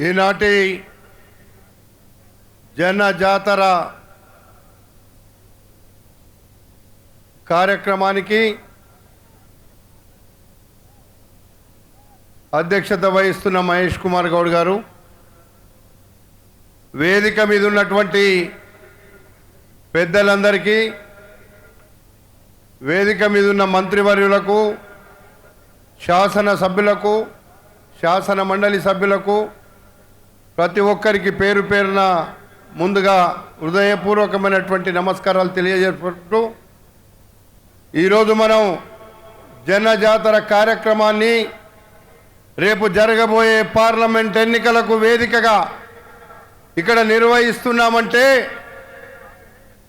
ఈనాటి జన జాతర కార్యక్రమానికి అధ్యక్షత వహిస్తున్న మహేష్ కుమార్ గౌడ్ గారు వేదిక మీద ఉన్నటువంటి పెద్దలందరికీ వేదిక మీద ఉన్న మంత్రివర్యులకు శాసన సభ్యులకు శాసన మండలి సభ్యులకు ప్రతి ఒక్కరికి పేరు పేరున ముందుగా హృదయపూర్వకమైనటువంటి నమస్కారాలు తెలియజేసుకుంటూ ఈరోజు మనం జనజాతర కార్యక్రమాన్ని రేపు జరగబోయే పార్లమెంట్ ఎన్నికలకు వేదికగా ఇక్కడ నిర్వహిస్తున్నామంటే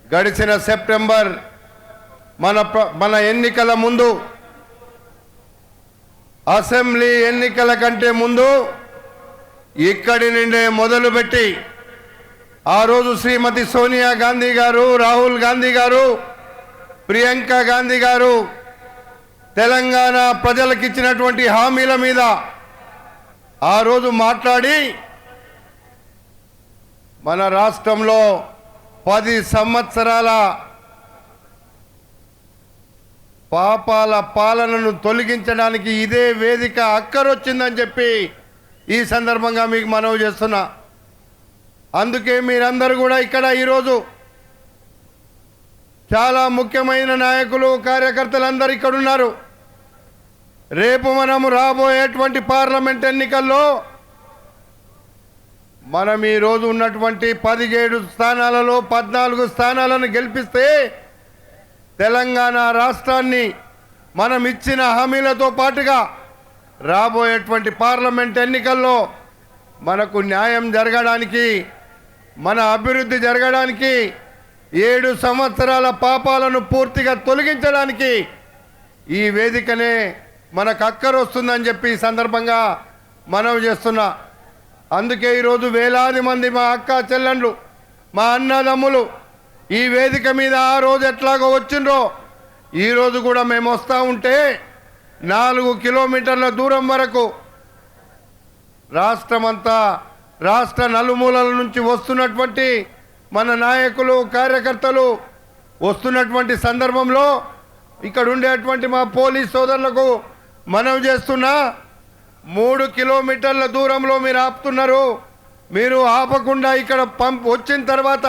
గడిచిన సెప్టెంబర్ మన ప్ర- మన ఎన్నికల ముందు అసెంబ్లీ ఎన్నికల కంటే ముందు ఇక్కడి నుండే మొదలుపెట్టి ఆ రోజు శ్రీమతి సోనియా గాంధీ గారు రాహుల్ గాంధీ గారు ప్రియాంక గాంధీ గారు తెలంగాణ ప్రజలకు ఇచ్చినటువంటి హామీల మీద ఆ రోజు మాట్లాడి మన రాష్ట్రంలో పది సంవత్సరాల పాపాల పాలనను తొలగించడానికి ఇదే వేదిక అక్కరొచ్చిందని చెప్పి ఈ సందర్భంగా మీకు మనవి చేస్తున్నా. అందుకే మీరందరూ కూడా ఇక్కడ ఈరోజు చాలా ముఖ్యమైన నాయకులు కార్యకర్తలు అందరు ఇక్కడ ఉన్నారు రేపు మనము రాబోయేటువంటి పార్లమెంట్ ఎన్నికల్లో మనం ఈరోజు ఉన్నటువంటి పదిహేడు స్థానాలలో పద్నాలుగు స్థానాలను గెలిపిస్తే తెలంగాణ రాష్ట్రాన్ని మనం ఇచ్చిన హామీలతో పాటుగా రాబోయేటువంటి పార్లమెంట్ ఎన్నికల్లో మనకు న్యాయం జరగడానికి మన అభివృద్ధి జరగడానికి ఏడు సంవత్సరాల పాపాలను పూర్తిగా తొలగించడానికి ఈ వేదికనే మనకు అక్కరొస్తుందని చెప్పి ఈ సందర్భంగా మనవి చేస్తున్నా. అందుకే ఈరోజు వేలాది మంది మా అక్క చెల్లెండ్లు మా అన్నదమ్ములు ఈ వేదిక మీద ఆ రోజు ఎట్లాగో వచ్చిండ్రో ఈరోజు కూడా మేము వస్తూ ఉంటే నాలుగు కిలోమీటర్ల దూరం వరకు రాష్ట్రమంతా రాష్ట్ర నలుమూలల నుంచి వస్తున్నటువంటి మన నాయకులు కార్యకర్తలు వస్తున్నటువంటి సందర్భంలో ఇక్కడ ఉండేటువంటి మా పోలీస్ సోదరులకు మనవి చేస్తున్నా మూడు కిలోమీటర్ల దూరంలో మీరు ఆపుతున్నారు. మీరు ఆపకుండా ఇక్కడ పంప్ వచ్చిన తర్వాత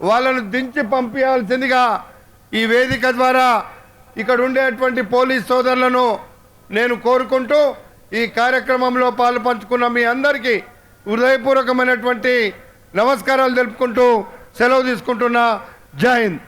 వాళ్ళను దించి పంపించాల్సిందిగా ఈ వేదిక ద్వారా ఇక్కడ ఉండేటువంటి పోలీస్ సోదరులను నేను కోరుకుంటూ ఈ కార్యక్రమంలో పాలు పంచుకున్న మీ అందరికీ హృదయపూర్వకమైనటువంటి నమస్కారాలు తెలుపుకుంటూ సెలవు తీసుకుంటున్నా. జై హింద్.